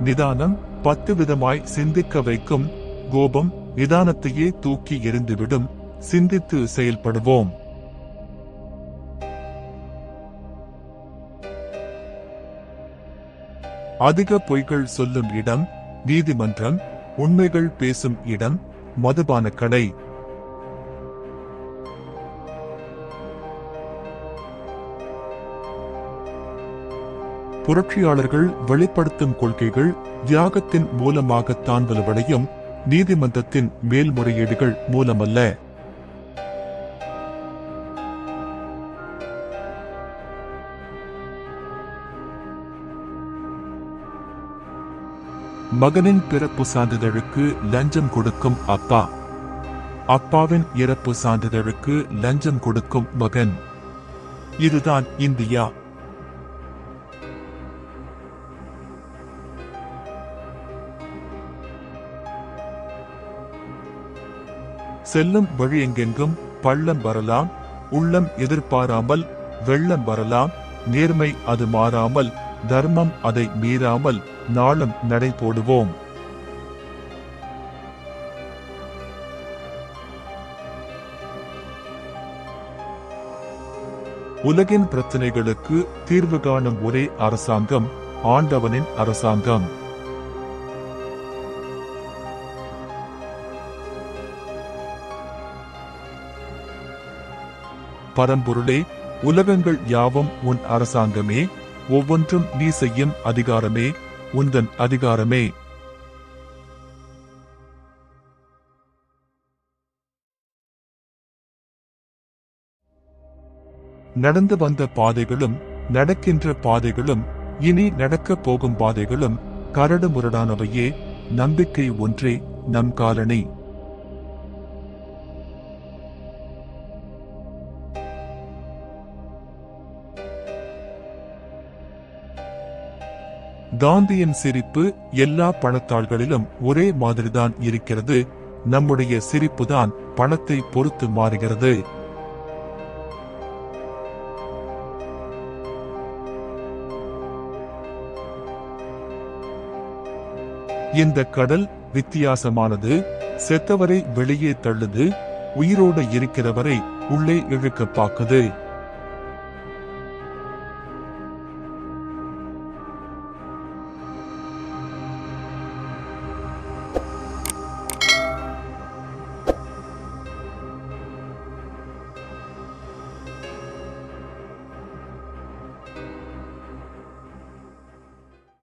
நிதானம் பத்து விதமாய் சிந்திக்க வைக்கும் கோபம் நிதானத்தையே தூக்கி எறிந்துவிடும். சிந்தித்து செயல்படுவோம். அதிக பொய்கள் சொல்லும் இடம் நீதிமன்றம் உண்மைகள் பேசும் இடம் மதுபான கடை புரட்சியாளர்கள் வெளிப்படுத்தும் கொள்கைகள் தியாகத்தின் மூலமாகத்தான் வலுவடையும் நீதிமன்றத்தின் மேல்முறையீடுகள் மூலமல்ல. மகனின் பிறப்பு சான்றிதழுக்கு லஞ்சம் கொடுக்கும் அப்பா. அப்பாவின் இறப்பு சான்றிதழுக்கு லஞ்சம் கொடுக்கும் மகன். இதுதான் இந்தியா. செல்லும் வழி எங்கெங்கும் பள்ளம் வரலாம் உள்ளம் எதிர்பாராமல் வெள்ளம் வரலாம் நேர்மை அது மாறாமல் தர்மம் அதை மீறாமல் நாளும் நடை போடுவோம். உலகின் பிரச்சனைகளுக்கு தீர்வு காணும் ஒரே அரசாங்கம் ஆண்டவனின் அரசாங்கம். பரம்பொருளே உலகங்கள் யாவும் உன் அரசாங்கமே ஒவ்வொன்றும் நீ செய்யும் அதிகாரமே உந்தன் அதிகாரமே. நடந்து வந்த பாதைகளும் நடக்கின்ற பாதைகளும் இனி நடக்கப் போகும் பாதைகளும் கரடு முரடானவையே நம்பிக்கை ஒன்றே நம் காலனி. காந்தியின் சிரிப்பு எல்லா பணத்தாள்களிலும் ஒரே மாதிரிதான் இருக்கிறது. நம்முடைய சிரிப்புதான் பணத்தை பொறுத்து மாறுகிறது. இந்த கடல் வித்தியாசமானது. செத்தவரை வெளியே தள்ளுது. உயிரோடு இருக்கிறவரை உள்ளே இழுக்க பாக்குது.